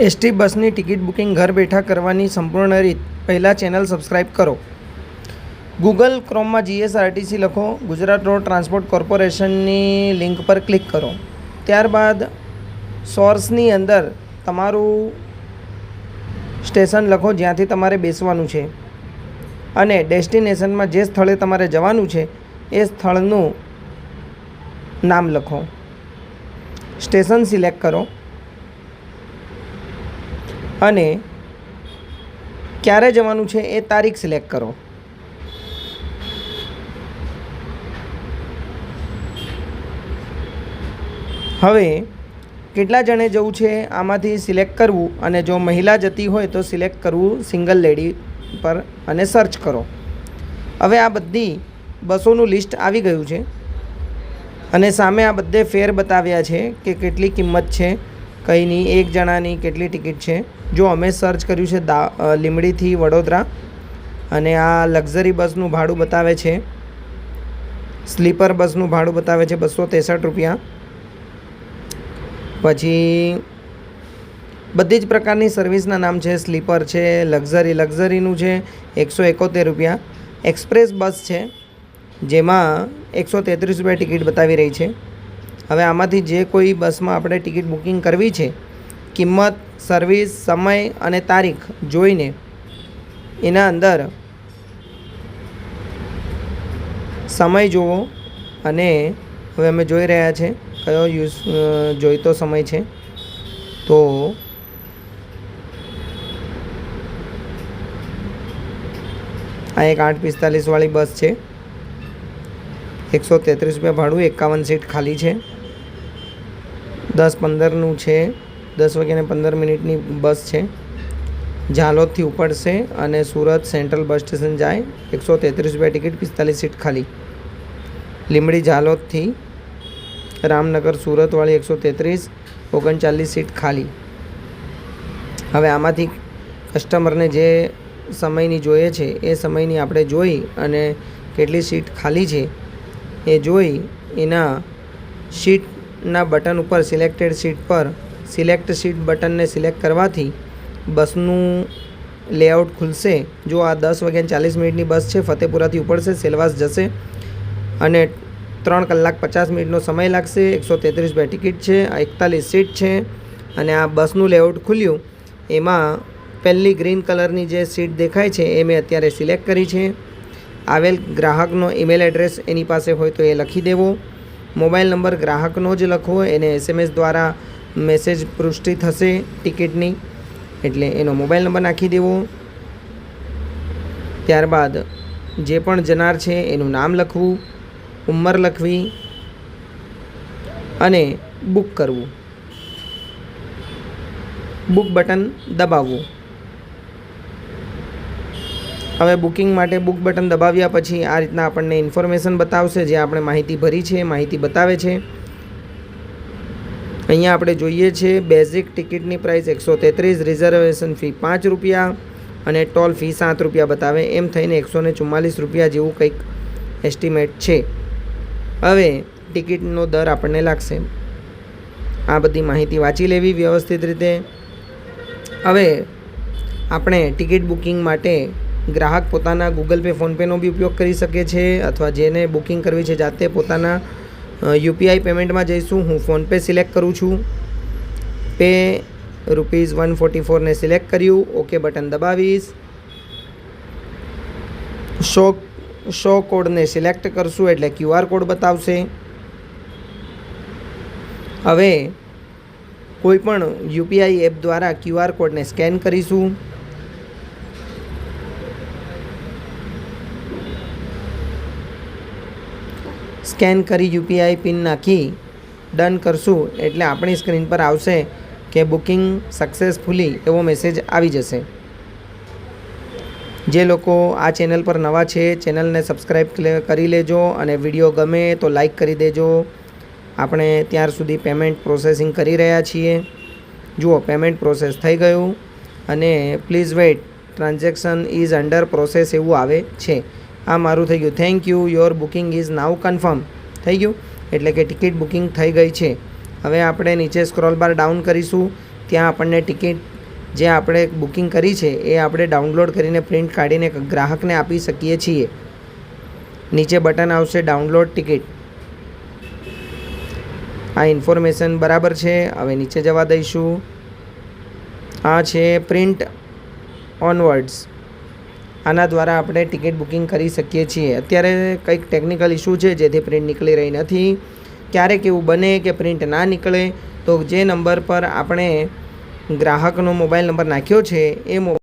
ST બસની ticket booking ઘર બેઠા કરવાની સંપૂર્ણ રીત પહેલાં ચેનલ સબસ્ક્રાઈબ કરો. ગૂગલ ક્રોમમાં જીએસઆરટીસી લખો, ગુજરાત રોડ ટ્રાન્સપોર્ટ કોર્પોરેશનની લિંક પર ક્લિક કરો. ત્યારબાદ સોર્સની અંદર તમારું સ્ટેશન લખો, જ્યાંથી તમારે બેસવાનું છે. અને ડેસ્ટિનેશનમાં જે સ્થળે તમારે જવાનું છે, એ સ્થળનું નામ લખો. સ્ટેશન સિલેક્ટ કરો. અને ક્યારે જવાનું છે એ તારીખ સિલેક્ટ કરો. હવે કેટલા જણે જવું છે આમાંથી સિલેક્ટ કરવું અને જો મહિલા જતી હોય તો સિલેક્ટ કરવું સિંગલ લેડી પર અને સર્ચ કરો. હવે આ બધી બસોનું લિસ્ટ આવી ગયું છે અને સામે આ બધે ફેર બતાવ્યા છે કે કેટલી કિંમત છે કઈની એક જણાની કેટલી ટિકિટ છે. જો અમે સર્ચ કર્યું છે દા લીમડીથી વડોદરા અને આ લક્ઝરી બસનું ભાડું બતાવે છે. સ્લીપર બસનું ભાડું બતાવે છે બસો ત્રેસઠ રૂપિયા. પછી બધી જ પ્રકારની સર્વિસના નામ છે સ્લીપર છે લક્ઝરી લક્ઝરીનું છે, એકસો એકોતેર રૂપિયા. એક્સપ્રેસ બસ છે, જેમાં એકસો તેત્રીસ રૂપિયા ટિકિટ બતાવી રહી છે. હવે આમાંથી જે કોઈ બસમાં આપણે ટિકિટ બુકિંગ કરવી છે, કિંમત સર્વિસ, સમય અને તારીખ જોઈને એના અંદર સમય જુઓ અને હવે અમે જોઈ રહ્યા છે કયો યુઝ જોઈતો સમય છે. તો આ એક આઠ પિસ્તાલીસવાળી બસ છે. એકસો તેત્રીસ રૂપિયા ભાડું, એકાવન સીટ ખાલી છે. દસ પંદરનું છે. દસ વાગ્યાને પંદર મિનિટની બસ છે. ઝાલોદથી ઉપડશે અને સુરત સેન્ટ્રલ બસ સ્ટેશન જાય. એકસો તેત્રીસ રૂપિયા ટિકિટ, પિસ્તાલીસ સીટ ખાલી. લીંબડી ઝાલોદથી રામનગર, સુરતવાળી એકસો તેત્રીસ, ઓગણચાલીસ સીટ ખાલી. હવે આમાંથી કસ્ટમરને જે સમયની જોઈએ છે, એ સમયની આપણે જોઈ અને કેટલી સીટ ખાલી છે, એ જોઈ એના સીટના બટન ઉપર, સિલેક્ટેડ સીટ પર સિલેક્ટ સીટ બટનને સિલેક્ટ કરવાથી બસનું લેઆઉટ ખુલશે. જો આ દસ વાગ્યાને ચાલીસ મિનિટની બસ છે, ફતેપુરાથી ઉપડશે, સેલવાસ જશે અને ત્રણ કલાક પચાસ મિનિટનો સમય લાગશે. એકસો તેત્રીસ બે ટિકિટ છે એકતાલીસ સીટ છે અને આ બસનું લેઆઉટ ખુલ્યું. એમાં પહેલી ગ્રીન કલરની જે સીટ દેખાય છે, એ મેં અત્યારે સિલેક્ટ કરી છે. આવેલ ગ્રાહકનો ઈમેલ એડ્રેસ એની પાસે હોય તો એ લખી દેવો. મોબાઈલ નંબર ગ્રાહકનો જ લખવો, એને એસએમએસ દ્વારા મેસેજ પુષ્ટિ થશે ટિકિટની, એટલે એનો મોબાઈલ નંબર નાખી દેવો. ત્યારબાદ જે પણ જનાર છે એનું નામ લખવું, ઉંમર લખવી અને બુક કરવું. બુક બટન દબાવવું. હવે બુકિંગ માટે બુક બટન દબાવ્યા પછી આ રીતના આપણને ઇન્ફોર્મેશન બતાવશે, જે આપણે માહિતી ભરી છે, માહિતી બતાવે છે. અહીંયા આપણે જોઈએ છે બેઝિક ટિકિટની પ્રાઇસ એકસો તેત્રીસ રિઝર્વેશન ફી પાંચ રૂપિયા અને ટોલ ફી સાત રૂપિયા બતાવે. એમ થઈને એકસો ને ચુમ્માલીસ રૂપિયા જેવું કંઈક એસ્ટિમેટ છે. હવે ટિકિટનો દર આપણને લાગશે. આ બધી માહિતી વાંચી લેવી વ્યવસ્થિત રીતે. હવે આપણે ટિકિટ બુકિંગ માટે ગ્રાહક પોતાના ગૂગલ પે ફોનપેનો બી ઉપયોગ કરી શકે છે અથવા જેને બુકિંગ કરવી છે જાતે પોતાના યુપીઆઈ પેમેન્ટમાં જઈશું. હું ફોનપે સિલેક્ટ કરું છું. પે રૂપીઝ વન ફોર્ટી ફોરને સિલેક્ટ કર્યું. ઓકે બટન દબાવીશ. શો શો કોડને સિલેક્ટ કરશું એટલે ક્યુઆર કોડ બતાવશે. હવે કોઈપણ યુપીઆઈ એપ દ્વારા ક્યુઆર કોડને સ્કેન કરીશું. સ્કેન કરી યુપીઆઈ પિન નાખી, ડન કરશું. એટલે આપણી સ્ક્રીન પર આવશે કે બુકિંગ સક્સેસફુલી એવો મેસેજ આવી જશે. જે લોકો આ ચેનલ પર નવા છે, ચેનલને સબસ્ક્રાઈબ કરી લેજો અને વીડિયો ગમે તો લાઈક કરી દેજો. આપણે ત્યાર સુધી પેમેન્ટ પ્રોસેસિંગ કરી રહ્યા છીએ. જુઓ, પેમેન્ટ પ્રોસેસ થઈ ગયું અને please wait, transaction is under process એવું આવે છે. આ મારું થઈ ગયું. Thank you your booking is now confirm થઈ ગયું? એટલે કે ટિકિટ બુકિંગ થઈ ગઈ છે. હવે આપણે નીચે સ્ક્રોલ બાર ડાઉન કરીશું. ત્યાં આપણને ટિકિટ જે આપણે બુકિંગ કરી છે, એ આપણે ડાઉનલોડ કરીને પ્રિન્ટ કાઢીને ગ્રાહકને આપી શકીએ છીએ. નીચે બટન આવશે ડાઉનલોડ ટિકિટ. આ ઇન્ફોર્મેશન બરાબર છે. હવે નીચે જવા દઈશું. આ છે પ્રિન્ટ ઓનવર્ડ્સ. આના દ્વારા આપણે ટિકિટ બુકિંગ કરી શકીએ છીએ. અત્યારે કંઈક ટેકનિકલ ઇસ્યુ છે, જેથી પ્રિન્ટ નીકળી રહી નથી. ક્યારેક એવું બને કે પ્રિન્ટ ના નીકળે, તો જે નંબર પર આપણે ગ્રાહકનો મોબાઈલ નંબર નાખ્યો છે, એ મો